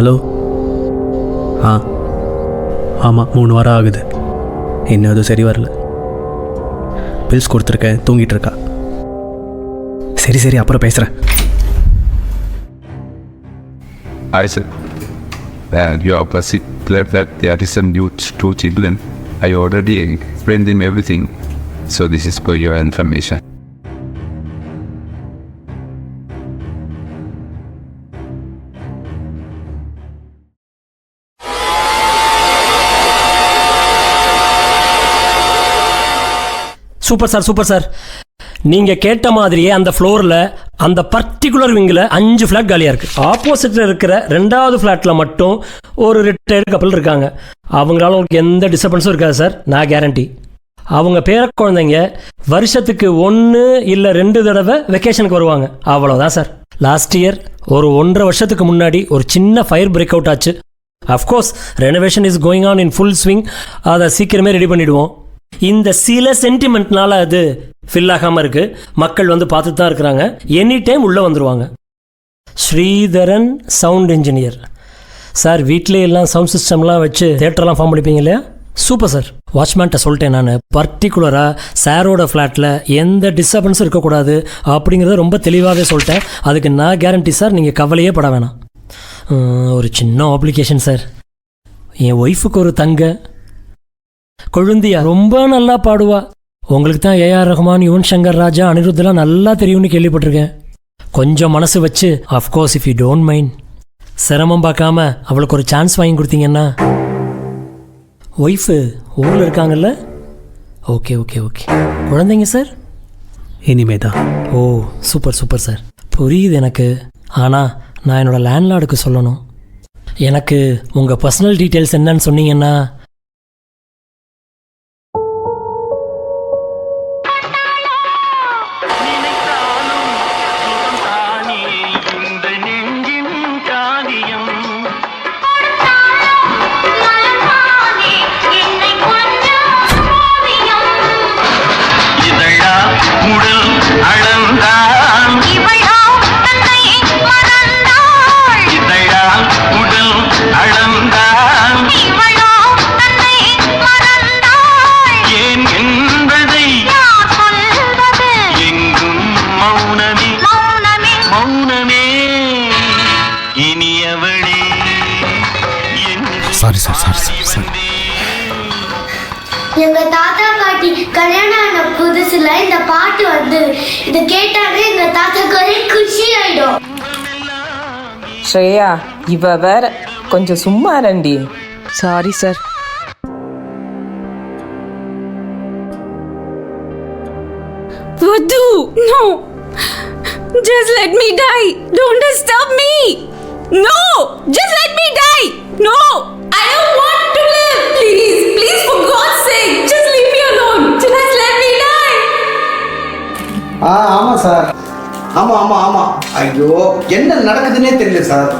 Hello ஆ ஆமாம் மூணு வாரம் ஆகுது இன்னும் அது சரி வரல பில்ஸ் கொடுத்துருக்கேன் தூங்கிட்டு இருக்கா சரி சரி அப்புறம் பேசுகிறேன் I said that you are perceived that there is some new two children. I already explained them everything. So this is for your information. Super sir super sir நீங்க கேட்ட மாதிரியே அந்த ஃப்ளோர்ல அந்த பர்டிகுலர் விங்கில் அஞ்சு ஃப்ளாட் காலியாக இருக்கு. ஆப்போசிட்ல இருக்கிற ரெண்டாவது ஃப்ளாட்ல மட்டும் ஒரு ரிட்டையர்டு கப்பல் இருக்காங்க. அவங்களால உங்களுக்கு எந்த டிஸ்டர்பன்ஸும் இருக்காது சார் நான் கேரண்டி அவங்க பேர குழந்தைங்க வருஷத்துக்கு ஒன்று இல்லை ரெண்டு தடவை வெக்கேஷனுக்கு வருவாங்க. அவ்வளோதான் சார் லாஸ்ட் இயர் ஒரு ஒன்றரை வருஷத்துக்கு முன்னாடி ஒரு சின்ன ஃபயர் பிரேக் அவுட் ஆச்சு. Of course renovation is going on in full swing அதை சீக்கிரமே ரெடி பண்ணிவிடுவோம் இந்த சில சென்டிமெண்ட்னால அது ஃபில் ஆகாமல் இருக்கு. மக்கள் வந்து பார்த்துட்டு தான் இருக்கிறாங்க. எனி டைம் உள்ளே வந்துருவாங்க. ஸ்ரீதரன் சவுண்ட் இன்ஜினியர் சார் வீட்டிலே எல்லாம் சவுண்ட் சிஸ்டம்லாம் வச்சு தேட்டர்லாம் ஃபார்ம் பண்ணிப்பீங்க இல்லையா? சூப்பர் சார் வாட்ச்மேன்ட்ட சொல்லிட்டேன் நான். பர்டிகுலராக சாரோட ஃப்ளாட்டில் எந்த டிஸ்டர்பன்ஸும் இருக்கக்கூடாது அப்படிங்கிறத ரொம்ப தெளிவாகவே சொல்லிட்டேன். அதுக்கு நான் கேரண்டி சார் நீங்கள் கவலையே பட வேணாம். ஒரு சின்ன அப்ளிகேஷன் சார் என் ஒய்ஃபுக்கு ஒரு தங்க கொழுந்தியா ரொம்ப நல்லா பாடுவா. உங்களுக்கு தான் ஏஆர் ரஹ்மான் யுவன் சங்கர் ராஜா அனிருத்லாம் நல்லா தெரியும்னு கேள்விப்பட்டிருக்கேன். கொஞ்சம் மனசு வச்சு of course if you don't mind சிரமம் பார்க்காம அவளுக்கு ஒரு சான்ஸ் வாங்கி கொடுத்தீங்கன்னா. ஒய்ஃபு ஊரில் இருக்காங்கல்ல? ஓகே ஓகே ஓகே குழந்தைங்க சார் இனிமே தான் ஓ சூப்பர் சூப்பர் சார் புரியுது எனக்கு. ஆனால் நான் என்னோட லேண்ட்லார்டுக்கு சொல்லணும். எனக்கு உங்கள் பர்சனல் டீட்டெயில்ஸ் என்னன்னு சொன்னீங்கன்னா மௌனமே இனியவளே என் Sorry, sir. Sorry, sir. Sorry. எங்க தாத்தா பாட்டி கல்யாணம் ஆன புதுசுல இந்த பாட்டு வந்து இதை கேட்டாலே எங்க தாத்தாக்கு ஒரே குஷி ஆயிடும் ஸ்ரேயா இவ வேற கொஞ்சம் சும்மா ரண்டி sorry sir Vadu, no! Just let me die! Don't disturb me! No! Just let me die! No! I don't want to live! Please, please, for God's sake, just leave me alone! Just let me die! ஆ ஆமா sir ஆமா ஆமா ஆமா ஐயோ என்ன நடக்குதுன்னே தெரியல sir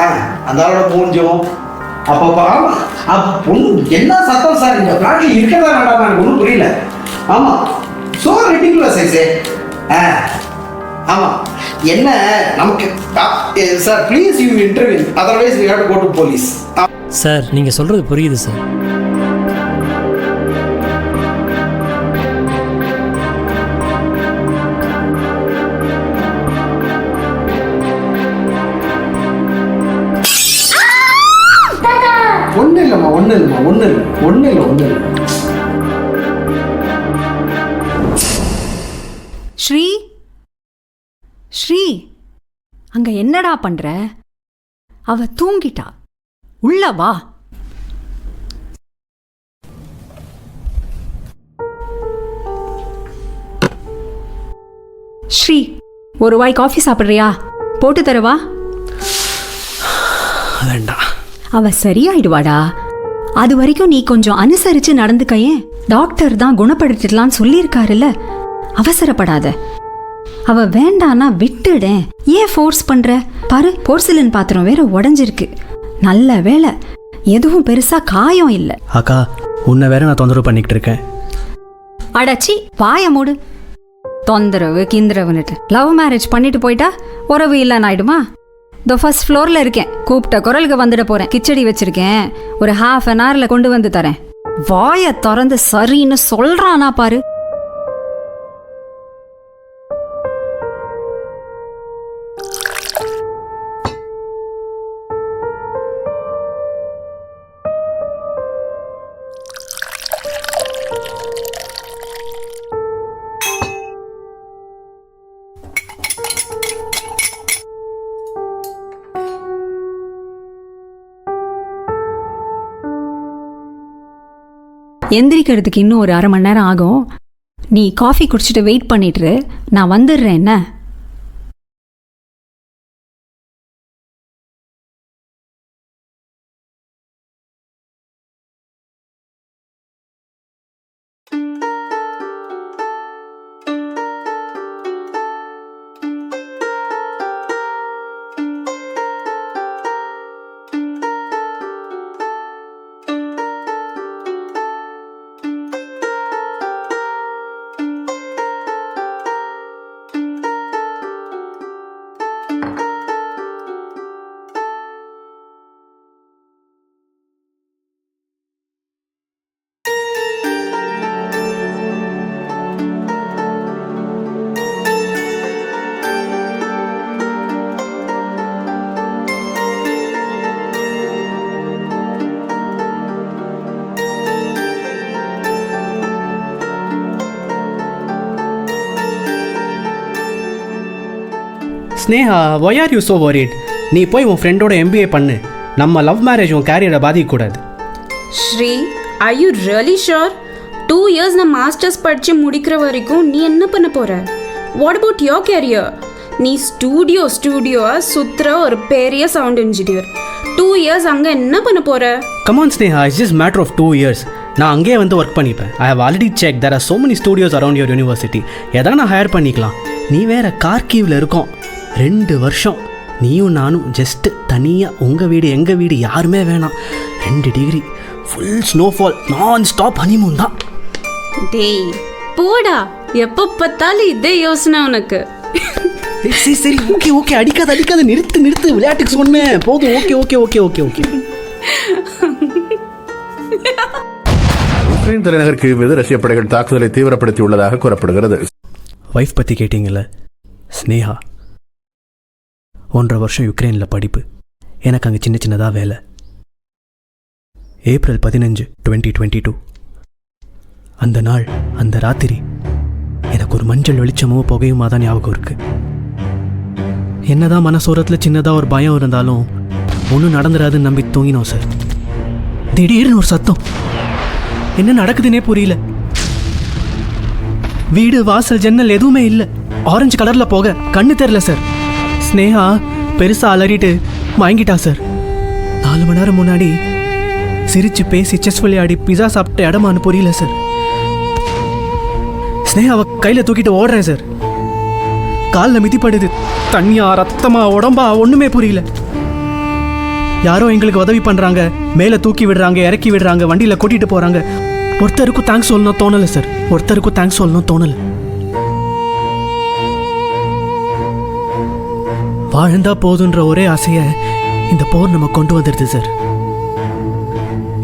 ஆ அந்த ஆளோட மூஞ்சும் அப்போ ஆமாம் அப்ப பொண்ணு என்ன சத்தம் சார் இந்த பிளாட்ல இருக்கிறதா நடமா எனக்கு ஒன்றும் புரியல ஆமா சோ ரெட்டிகுலஸ் ஐசே ஆ ஆமாம் என்ன நமக்கு sir please you interview otherwise we have to go to police sir நீங்கள் சொல்கிறது புரியுது சார் ஒன்றும் இல்லைம்மா ஒன்றும் இல்லைம்மா ஒன்றும் இல்லை ஒன்றும் இல்லை ஒன்றும் இல்லை. என்னடா பண்ற? அவ தூங்கிட்டா. உள்ள வா. ஸ்ரீ ஒரு வாய் காஃபி சாப்பிட்றியா? போட்டு தரவா? வேண்டாம் அவ சரியாயிடுவாடா. அது வரைக்கும் நீ கொஞ்சம் அனுசரிச்சு நடந்துக்கையேன் டாக்டர் தான் குணப்படுத்திடலான்னு சொல்லியிருக்காருல்ல. அவசரப்படாத. அவ வேண்டான்னா விட்டுடேன் ஏன் ஃபோர்ஸ் பண்ற? பாரு போர்சிலின் பாத்திரம் வேற உடைஞ்சிருக்கு. நல்ல வேளை எதுவும் பெருசா காயம் இல்ல. அக்கா உன்னை வேற நான் தொந்தரவு பண்ணிக்கிட்டு இருக்கேன். அடச்சி வாய மூடு. தொந்தரவு கிந்தரவுன்னுட்டு. லவ் மேரேஜ் பண்ணிட்டு போயிட்டா உறவு இல்லைன்னு ஆயிடுமா? இதோ ஃபர்ஸ்ட் ஃப்ளோரில் இருக்கேன். கூப்பிட்ட குரலுக்கு வந்துட போகிறேன் கிச்சடி வச்சிருக்கேன். ஒரு ஹாஃப் அன் ஹவரில் கொண்டு வந்து தரேன். வாயை திறந்து சரின்னு சொல்கிறானா பாரு. எந்திரிக்கிறதுக்கு இன்னும் ஒரு அரை மணி நேரம் ஆகும். நீ காஃபி குடிச்சிட்டு வெயிட் பண்ணிட்டுரு நான் வந்துடுறேன் என்ன? Sneha why are you so worried? நீ போய் உன் ஃப்ரெண்டோட எம்பிஏ பண்ணு. நம்ம லவ் மேரேஜ் உன் கேரியரை பாதிக்கக்கூடாது. Sri I you really sure two years நான் மாஸ்டர்ஸ் படித்து முடிக்கிற வரைக்கும் நீ என்ன பண்ண போற? வாட் அபவுட் யோர் கேரியர் நீ ஸ்டூடியோ ஸ்டூடியோவாக சுற்றுற ஒரு பெரிய சவுண்ட் இன்ஜினியர் டூ இயர்ஸ் அங்கே என்ன பண்ண போற? Come on Sneha it's just matter of two years நான் அங்கேயே வந்து ஒர்க் பண்ணிப்பேன். I have already check there are so many studios around your university எதா நான் ஹையர் பண்ணிக்கலாம். நீ வேற கார்கீவில் இருக்கோம். ரெண்டு வருஷம். நீயும் நானும் ஜஸ்ட் தனியாக உங்கள் வீடு எங்கள் வீடு யாருமே வேணாம். ரெண்டு டிகிரி ஃபுல் ஸ்னோஃபால் நான் ஸ்டாப் ஹனிமூன் தான். டேய் போடா. எப்போ பார்த்தாலும் இதே யோசனை உனக்கு. சரி சரி ஓகே ஓகே அடிக்காத அடிக்காத. நிறுத்து நிறுத்து. விளையாட்டுக்கு சொன்னேன். போதும். Okay okay okay okay okay Ukraine தலைநகர் கீழ் மீது ரஷ்ய படைகள் தாக்குதலை தீவிரப்படுத்தியுள்ளதாக கூறப்படுகிறது. ஒய்ஃப் பற்றி கேட்டிங்கல்ல? ஸ்னேஹா ஒன்றரை வருஷம் யுக்ரைனில் படிப்பு. எனக்கு அங்கே சின்ன சின்னதாக வேலை. ஏப்ரல் பதினஞ்சு டுவெண்ட்டி டுவெண்ட்டி டூ. அந்த நாள் அந்த ராத்திரி எனக்கு ஒரு மஞ்சள் வெளிச்சமோ புகையுமா தான் ஞாபகம் இருக்கு. என்னதான் மனசோரத்தில் சின்னதாக ஒரு பயம் இருந்தாலும் ஒன்றும் நடந்துடாதுன்னு நம்பி தூங்கினோம் சார். திடீர்னு ஒரு சத்தம். என்ன நடக்குதுன்னே புரியல. வீடு வாசல் ஜன்னல் எதுவுமே இல்லை. ஆரஞ்சு கலர்ல போக கண்ணு தெரில சார். ஸ்னேகா பெருசா அலறிட்டு வாங்கிட்டா சார் நாலு மணி நேரம் முன்னாடி சிரிச்சு பேசி செஸ் விளையாடி பிஸா சாப்பிட்ட இடமான்னு புரியல சார் ஸ்னேகாவை கையில் தூக்கிட்டு ஓடுறேன் சார் காலில் மிதிப்படுது. தண்ணியா ரத்தமா உடம்பா ஒன்றுமே புரியல. யாரோ எங்களுக்கு உதவி பண்ணுறாங்க மேலே தூக்கி விடுறாங்க இறக்கி விடுறாங்க வண்டியில் கூட்டிகிட்டு போகிறாங்க ஒருத்தருக்கும் தேங்க்ஸ் சொல்லணும் தோணலை சார் ஒருத்தருக்கும் தேங்க்ஸ் சொல்லணும் தோணலை. வாழ்ந்தா போதுன்ற ஒரே ஆசைய இந்த போர் நம்ம கொண்டு வந்துடுது சார்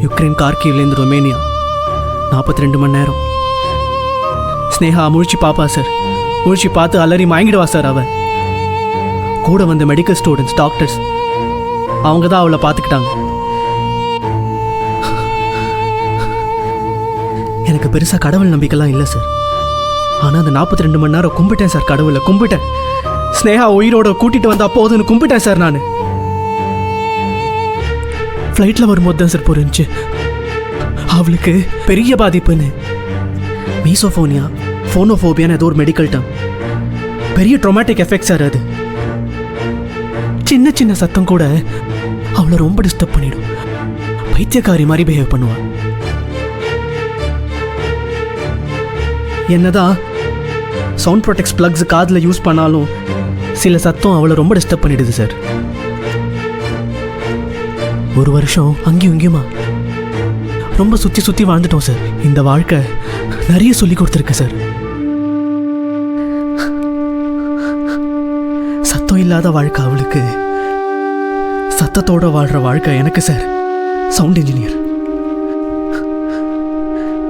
யுக்ரைன் கார்கிவ்லேருந்து ரொமேனியா. நாற்பத்தி ரெண்டு மணி நேரம். ஸ்னேகா முழிச்சு பாப்பா சார் முழிச்சு பார்த்து அலறி மயங்கிடுவா சார் அவ. கூட வந்த மெடிக்கல் ஸ்டூடெண்ட்ஸ் டாக்டர்ஸ் அவங்க தான் அவளை பார்த்துக்கிட்டாங்க. எனக்கு பெருசாக கடவுள் நம்பிக்கைலாம் இல்லை சார் ஆனால் அந்த நாற்பத்தி ரெண்டு மணி நேரம் கும்பிட்டேன் சார் கடவுளை கும்பிட்டேன். ஸ்னேகா உயிரோட கூட்டிட்டு வந்தா போதுன்னு கும்பிட்டேன் சார் நான். ஃப்ளைட்டில் வரும்போது தான் சார் புரிஞ்சு அவளுக்கு பெரிய பாதிப்புன்னு. மீசோஃபோனியா ஃபோனோஃபோபியான்னு ஏதோ ஒரு மெடிக்கல் டேர்ம் பெரிய ட்ரொமேட்டிக் எஃபெக்ட் சார் அது. சின்ன சின்ன சத்தம் கூட அவளை ரொம்ப டிஸ்டர்ப் பண்ணிடும். பைத்தியக்காரி மாதிரி பிஹேவ் பண்ணுவாள் என்னதான் சவுண்ட் ப்ரொடெக்ட் ப்ளக்ஸ் காதில் யூஸ் பண்ணாலும் சில சத்தம் அவளை ரொம்ப டிஸ்டர்ப் பண்ணிடுது சார் ஒரு வருஷம் அங்கேயும் இங்கேயுமா? ரொம்ப சுற்றி சுற்றி வாழ்ந்துட்டோம் சார் இந்த வாழ்க்கை நிறைய சொல்லி கொடுத்துருக்கு சார் சத்தம் இல்லாத வாழ்க்கை அவளுக்கு. சத்தத்தோட வாழ்கிற வாழ்க்கை எனக்கு சார் சவுண்ட் இன்ஜினியர்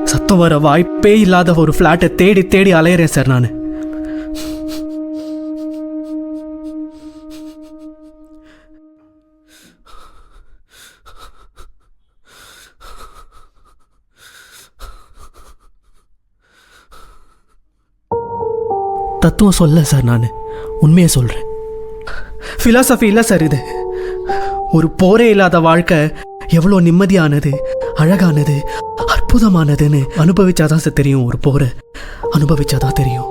சத்தம் வர வாய்ப்பே இல்லாத ஒரு ஃப்ளாட்டை தேடி தேடி அலையிறேன் சார் நான். தத்துவம் சொல்ல சார் நான். உண்மையை சொல்கிறேன் ஃபிலாசபி இல்லை சார் இது. ஒரு போரே இல்லாத வாழ்க்கை எவ்வளோ நிம்மதியானது அழகானது அற்புதமானதுன்னு அனுபவிச்சாதான் சார் தெரியும் ஒரு போரை அனுபவிச்சாதான் தெரியும்.